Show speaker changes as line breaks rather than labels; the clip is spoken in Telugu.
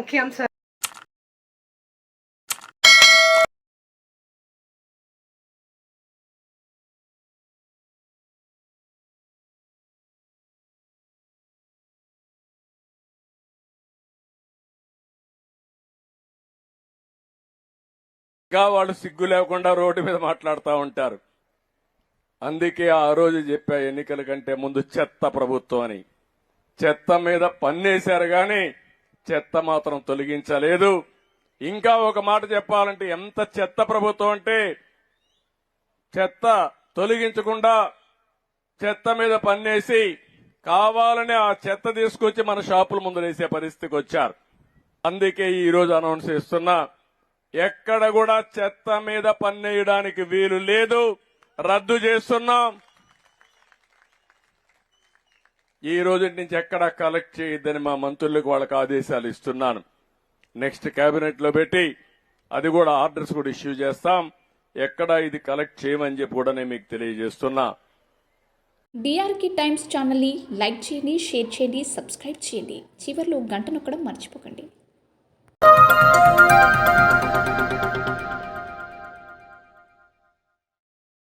ముఖ్యాంశాలు ఇంకా వాళ్ళు సిగ్గు లేకుండా రోడ్డు మీద మాట్లాడుతూ ఉంటారు. అందుకే ఆ రోజు చెప్పా ఎన్నికల కంటే ముందు చెత్త ప్రభుత్వం అని. చెత్త మీద పన్నేశారు కానీ చెత్త మాత్రం తొలగించలేదు. ఇంకా ఒక మాట చెప్పాలంటే ఎంత చెత్త ప్రభుత్వం అంటే చెత్త తొలగించకుండా చెత్త మీద పన్నేసి కావాలని ఆ చెత్త తీసుకొచ్చి మన షాపుల ముందు వేసే పరిస్థితికి వచ్చారు. అందుకే ఈ రోజు అనౌన్స్ చేస్తున్నా ఎక్కడ కూడా చెత్త మీద పన్నేయడానికి వీలు లేదు. రద్దు చేస్తున్నాం. ఈ రోజు నుంచి ఎక్కడ కలెక్ట్ చేయొద్దని మా మంత్రులకు వాళ్ళకి ఆదేశాలు ఇస్తున్నాను. నెక్స్ట్ కేబినెట్లో పెట్టి అది కూడా ఆర్డర్స్ కూడా ఇష్యూ చేస్తాం. ఎక్కడ ఇది కలెక్ట్ చేయమని చెప్పి కూడా నేను మీకు తెలియజేస్తున్నా.
డిఆర్కి టైమ్స్ ఛానల్ని లైక్ చేయండి షేర్ చేయండి సబ్స్క్రైబ్ చేయండి. చివరిలో గంట నొక్కడం మర్చిపోకండి.